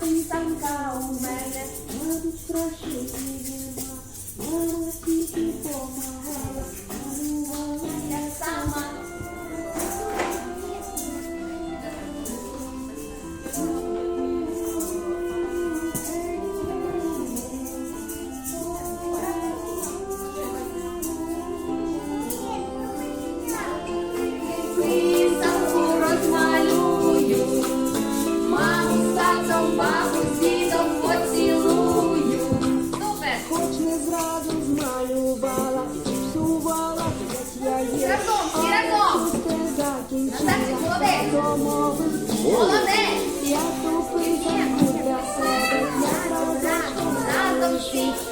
писанка у мене, вона тут страшить вірна, вона тільки помагала, я сама. 是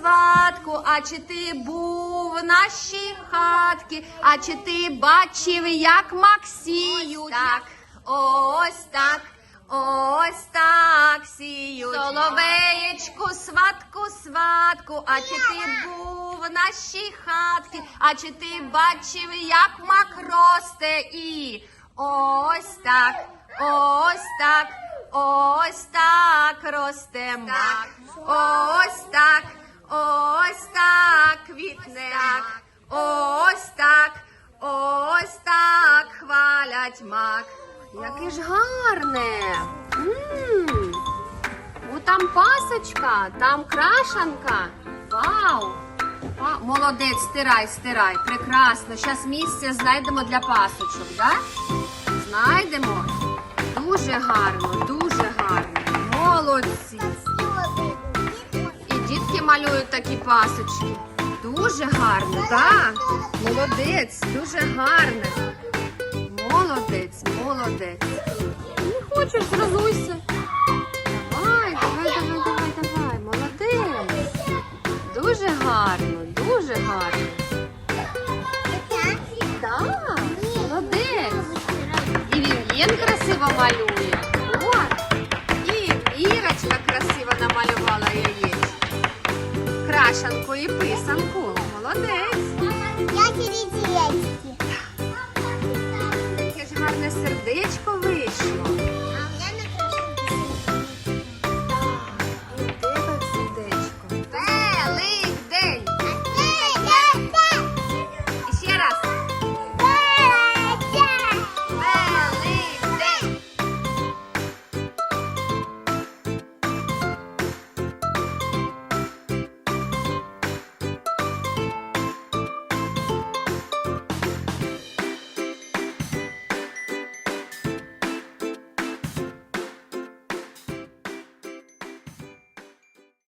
сватку, а чи ти був в нашій хатці, а чи ти бачив, як Максію? Так, ось так, ось так. Сіють. Соловеєчку, сватку, сватку, а чи ти був в нашій хатці, а чи ти бачив, як мак росте? І ось так, ось так. Ось так росте мак, ось так, ось так квітне, ось так, ось так хвалять мак. Яке ж гарне. М. О, там пасочка, там крашанка. Вау! Ва- Молодець, стирай, стирай. Прекрасно. Зараз місце знайдемо для пасочок, да? Знайдемо. Дуже гарно, дуже гарно. Молодці. Малюють такі пасочки. Дуже гарно, так? Молодець, дуже гарно. Молодець, молодець. Не хочеш, зразуйся. Давай, давай, давай, давай, давай. Молодець. Дуже гарно, дуже гарно. Так, молодець. І Вів'єн красиво малює. Крашанку і писанку. Молодець. Яке ж гарне сердечко